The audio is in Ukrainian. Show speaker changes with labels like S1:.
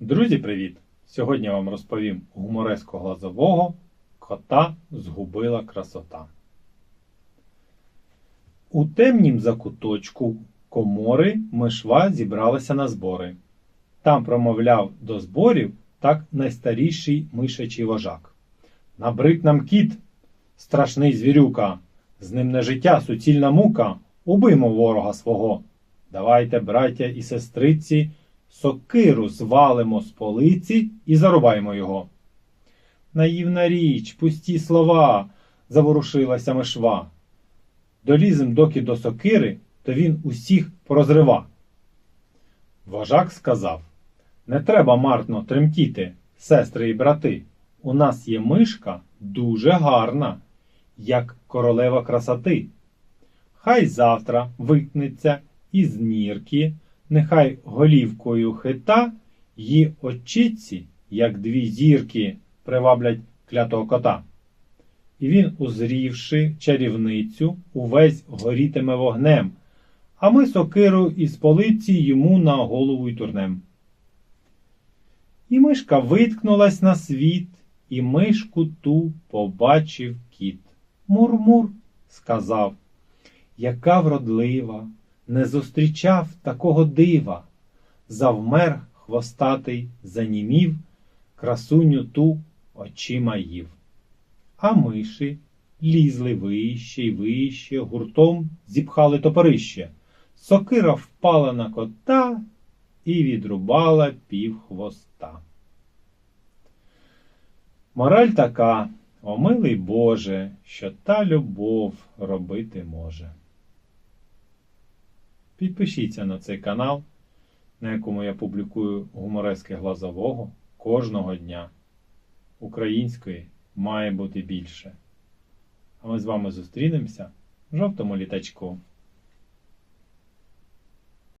S1: Друзі, привіт! Сьогодні я вам розповім гумореску глазового Кота згубила красота. У темнім закуточку комори мишва зібралася на збори. Там промовляв до зборів так найстаріший мишачий вожак. Набрид нам кіт, страшний звірюка, з ним не життя, суцільна мука, убиймо ворога свого. Давайте, браття і сестриці, сокиру звалимо з полиці і зарубаємо його. Наївна річ, пусті слова, заворушилася мишва. Долізем доки до сокири, то він усіх порозрива. Вожак сказав Не треба марно тремтіти, сестри і брати. У нас є мишка дуже гарна, як королева красоти. Хай завтра викнеться із нірки, нехай голівкою хита, її очіці, як дві зірки, приваблять клятого кота. І він, узрівши чарівницю, увесь горітиме вогнем, а ми сокиру із полиці йому на голову й турнем. І мишка виткнулась на світ, і мишку ту побачив кіт. Мур-мур, сказав, яка вродлива, не зустрічав такого дива. Завмер хвостатий, занімів, красуню ту очима їв. А миші лізли вище й вище, гуртом зіпхали топорище. Сокира впала на кота і відрубала пів хвоста. Мораль така, о милий Боже, що та любов робити може. Підпишіться на цей канал, на якому я публікую гуморески глазового кожного дня. Української має бути більше. А ми з вами зустрінемося в жовтому літачку.